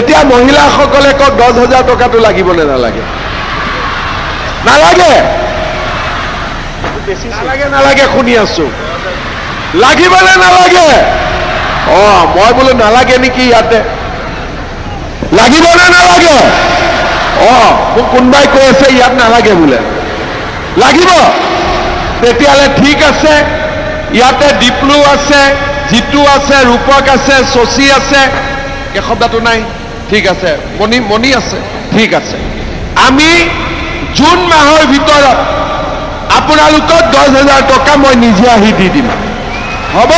তেতিয়া মহিলাসকলে কওক, দহ হাজাৰ টকাটো লাগিবনে নালাগে? নালাগে। নালাগে নালাগে, শুনি আছো। লাগিবনে নালাগে? অ, মই বোলো নালাগে নেকি ইয়াতে? লাগিবনে নালাগে? অ, মোক কোনোবাই কৈ আছে, ইয়াত নালাগে বোলে। লাগিব। তেতিয়াহ'লে ঠিক আছে। ইয়াতে ডিপ্লু আছে, জিতু আছে, ৰূপক আছে, শশী আছে। এই শব্দটো নাই। ঠিক আছে মণি মণি আছে, ঠিক আছে। আমি জুন মাহৰ ভিতৰত আপোনালোকক দহ হাজাৰ টকা মই নিজে আহি দি দিম। হ'ব?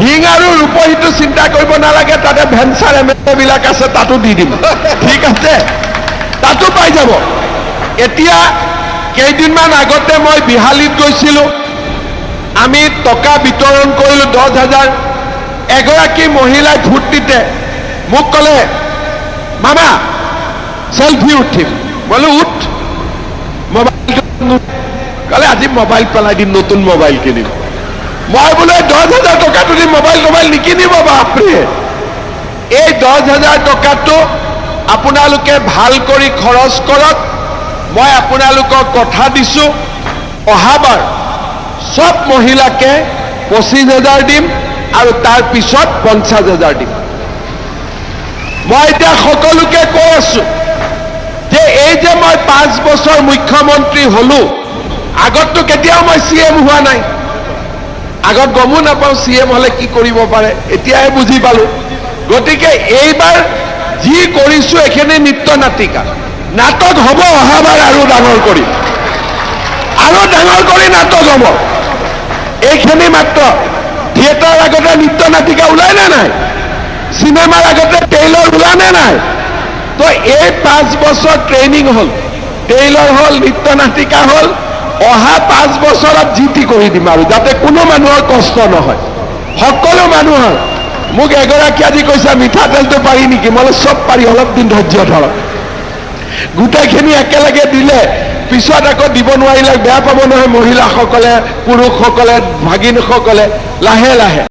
হিং আৰু ৰূপহীটো চিন্তা কৰিব নালাগে, তাতে ভেঞ্চাৰ এম এল বিলাক আছে, তাতো দি দিম। ঠিক আছে? তাতো পাই যাব। এতিয়া কেইদিনমান আগতে মই বিহালীত গৈছিলোঁ। আমি টকা বিতৰণ কৰিলোঁ দহ হাজাৰ। এগৰাকী মহিলাই ফূৰ্তিতে মোক ক'লে। মামা চেলফি উঠিম বোলো, উঠ। মোবাইলটো ক'লে, আজি মোবাইল পেলাই দিম, নতুন মোবাইল কিনিম। মই বোলে দহ হাজাৰ টকাটো দি মোবাইল মোবাইল নিকিনিব, বাপৰে। এই দহ হাজাৰ টকাটো আপোনালোকে ভালো কৰি খৰচ কৰক। মই আপোনালোকক কথা দিছোঁ। অহাবাৰ চব মহিলাকে পঁচিছ হাজাৰ দিম আৰু তাৰ পিছত পঞ্চাছ হাজাৰ দিম। মই এতিয়া সকলোকে কৈ আছো যে এই যে মই পাঁচ বছৰ মুখ্যমন্ত্ৰী হলো আগততো কেতিয়াও মই চি এম হোৱা নাই। আগত গমো নাপাওঁ চি এম হলে কি কৰিব পাৰে, এতিয়াহে বুজি পালো। গতিকে এইবাৰ যি কৰিছো এইখিনি নৃত্য নাটিকা। নাটক হ'ব অহাবাৰ আৰু ডাঙৰ কৰি। আৰু ডাঙৰ কৰি নাটক হ'ব। এইখিনি মাত্ৰ থিয়েটাৰ আগতে নৃত্য নাটিকা ওলাই নে নাই? চিনেমাৰ আগতে টেইলৰ ওলা নে নাই। তো এই পাঁচ বছৰ ট্ৰেইনিং হ'ল। টেইলৰ হ'ল নৃত্য নাটিকা হ'ল। অহা পাঁচ বছৰত যি টি কৰি দিম আৰু, যাতে কোনো মানুহৰ কষ্ট নহয়। সকলো মানুহৰ। মোক এগৰাকী আজি কৈছে মিঠাতেলটো পাৰি নেকি? মই চব পাৰি, অলপ দিন ধৈৰ্য ধৰক। গোটেইখিনি একেলগে দিলে, পিছত আকৌ দিব নোৱাৰিলে, বেয়া পাব নহয় মহিলাসকলে, পুৰুষসকলে, ভাগিনসকলে, লাহে লাহে।